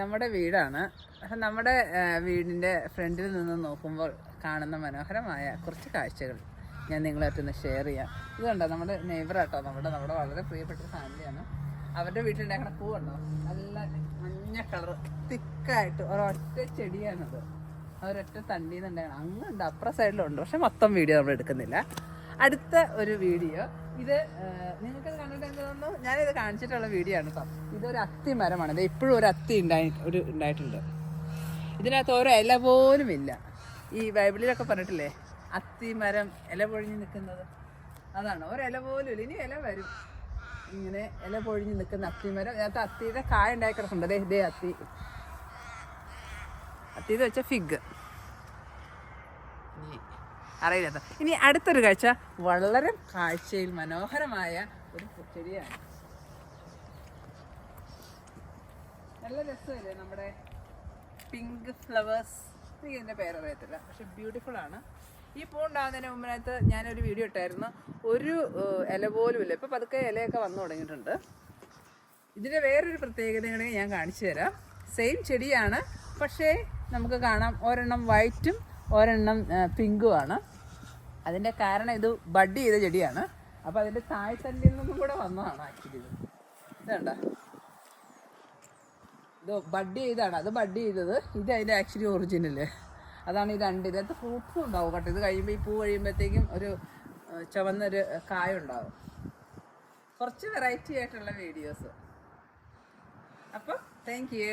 നമ്മുടെ വീടാണ്. പക്ഷെ നമ്മുടെ വീടിന്റെ ഫ്രണ്ടിൽ നിന്ന് നോക്കുമ്പോൾ കാണുന്ന മനോഹരമായ കുറച്ച് കാഴ്ചകൾ ഞാൻ നിങ്ങളായിട്ടൊന്ന് ഷെയർ ചെയ്യാം. കണ്ടോ? നമ്മുടെ നെയ്ബറാട്ടോ നമ്മുടെ നമ്മുടെ വളരെ പ്രിയപ്പെട്ട ഫാമിലിയാണ് അവരുടെ വീട്ടിലുണ്ടാക്കുന്ന പൂ കണ്ടോ? നല്ല മഞ്ഞ കളർ തിക്കായിട്ട് ഒരൊറ്റ ചെടിയാണത്. ഒരൊറ്റ തണ്ടിയിൽ നിന്നുണ്ടാകണം അങ്ങുണ്ട് അപ്പുറ സൈഡിലുണ്ട് പക്ഷെ മൊത്തം വീഡിയോ നമ്മൾ എടുക്കുന്നില്ല. അടുത്ത ഒരു വീഡിയോ ഇത് നിങ്ങൾക്ക് കണ്ടിട്ട് എന്ത് ഞാനിത് കാണിച്ചിട്ടുള്ള വീഡിയോ ആണ് കേട്ടോ ഇതൊരു അത്തി മരമാണ്. ഇത് ഇപ്പോഴും ഒരു അത്തി ഉണ്ടായി ഒരു ഉണ്ടായിട്ടുണ്ട്. ഇതിനകത്ത് ഓരോ ഇല പോലും ഇല്ല. ഈ ബൈബിളിലൊക്കെ പറഞ്ഞിട്ടില്ലേ അത്തി മരം ഇല പൊഴിഞ്ഞ് നിൽക്കുന്നത്? അതാണ്. ഒരു ഇല പോലും ഇല്ല. ഇനി ഇല വരും. ഇങ്ങനെ ഇല പൊഴിഞ്ഞ് നിൽക്കുന്ന അത്തിമരം ഇതിനകത്ത് അത്തിയുടെ കായ ഉണ്ടായി കിടക്കുന്നുണ്ട് ദേ ഇതേ അത്തി. അത്തി എന്ന് വെച്ചാൽ ഫിഗ് അറിയില്ല ഇനി അടുത്തൊരു കാഴ്ച. വളരെ കാഴ്ചയിൽ മനോഹരമായ ഒരു ചെടിയാണ് നല്ല രസമല്ലേ നമ്മുടെ പിങ്ക് ഫ്ലവേഴ്സ് എനിക്ക് ഇതിന്റെ പേരറിയത്തില്ല പക്ഷെ ബ്യൂട്ടിഫുൾ ആണ്. ഈ പൂണ്ടാകുന്നതിന് മുമ്പിനകത്ത് ഞാനൊരു വീഡിയോ ഇട്ടായിരുന്നു. ഒരു ഇല പോലും ഇല്ല. ഇപ്പം പതുക്കെ ഇലയൊക്കെ വന്നു തുടങ്ങിയിട്ടുണ്ട്. ഇതിന്റെ വേറൊരു പ്രത്യേകത കൂടെ ഞാൻ കാണിച്ചു തരാം. സെയിം ചെടിയാണ്. പക്ഷേ നമുക്ക് കാണാം. ഒരെണ്ണം വൈറ്റും ഒരെണ്ണം പിങ്കുമാണ് അതിന്റെ കാരണം ഇത് ബഡ് ചെയ്ത ചെടിയാണ്. അപ്പോൾ അതിന്റെ താഴ്ത്തല്ലിൽ നിന്നും കൂടെ വന്നതാണ് ആക്ച്വലി ഇത്. ഇതണ്ട ഇത് ബഡ് ചെയ്താണ് അത് ബഡ് ചെയ്തത് ഇത് അതിന്റെ ആക്ച്വലി ഒറിജിനൽ അതാണ് ഈ രണ്ട്. ഇതിനകത്ത് ഫ്രൂട്ട്സും ഉണ്ടാവും കേട്ടോ. ഇത് കഴിയുമ്പോൾ ഈ പൂ കഴിയുമ്പോഴത്തേക്കും ഒരു ചുവന്നൊരു കായ ഉണ്ടാവും. കുറച്ച് വെറൈറ്റി ആയിട്ടുള്ള വീഡിയോസ് അപ്പോൾ താങ്ക് യു